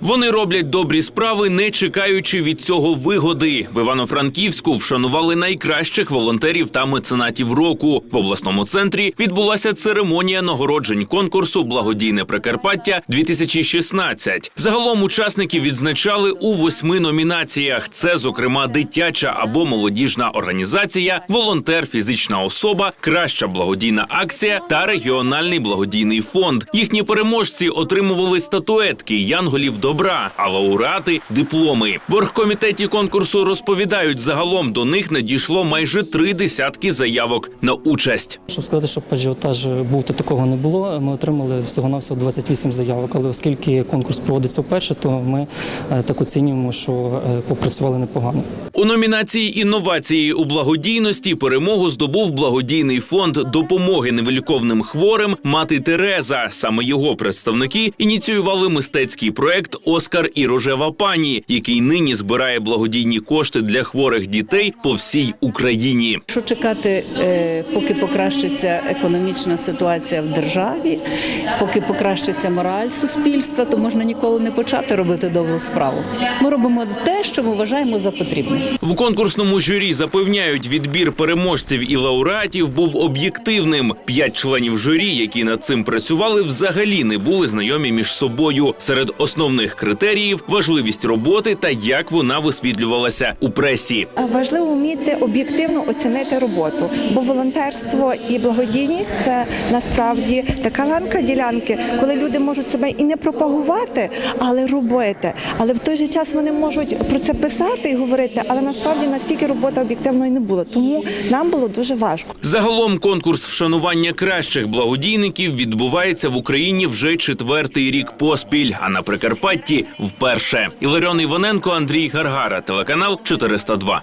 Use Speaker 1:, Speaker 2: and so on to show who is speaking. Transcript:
Speaker 1: Вони роблять добрі справи, не чекаючи від цього вигоди. В Івано-Франківську вшанували найкращих волонтерів та меценатів року. В обласному центрі відбулася церемонія нагороджень конкурсу Благодійне Прикарпаття 2016 Загалом учасників відзначали у восьми номінаціях. Це, зокрема, дитяча або молодіжна організація, волонтер, фізична особа, краща благодійна акція та регіональний благодійний фонд. Їхні переможці отримували статуетки янголів добра, а лауреати дипломи. В оргкомітеті конкурсу розповідають, загалом до них надійшло майже три десятки заявок на участь.
Speaker 2: Щоб сказати, що ажіотаж був, то такого не було. Ми отримали всього-навсього 28 заявок. Але оскільки конкурс проводиться вперше, то ми е, так оцінюємо, що е, попрацювали непогано.
Speaker 1: У номінації інновації у благодійності перемогу здобув благодійний фонд допомоги невиліковним хворим мати Тереза. Саме його представники ініціювали мистецький проект Оскар і рожева пані, який нині збирає благодійні кошти для хворих дітей по всій Україні.
Speaker 3: Що чекати, е, поки покращиться економічна ситуація в державі, поки покращиться мораль суспільства, то можна ніколи не почати робити добру справу. Ми робимо те, що ми вважаємо за потрібне.
Speaker 1: В конкурсному журі запевняють, відбір переможців і лауреатів був об'єктивним. П'ять членів журі, які над цим працювали, взагалі не були знайомі між собою. Серед основних критеріїв важливість роботи та як вона висвітлювалася у пресі.
Speaker 4: Важливо вміти об'єктивно оцінити роботу, бо волонтерство і благодійність це насправді така ланка ділянки, коли люди можуть себе і не пропагувати, але робити. Але в той же час вони можуть про це писати і говорити, але насправді настільки робота об'єктивною не було. Тому нам було дуже важко.
Speaker 1: Загалом конкурс вшанування кращих благодійників відбувається в Україні вже четвертий рік поспіль, а на Прикарпатті вперше. Іларіон Іваненко, Андрій Гаргара, телеканал 402.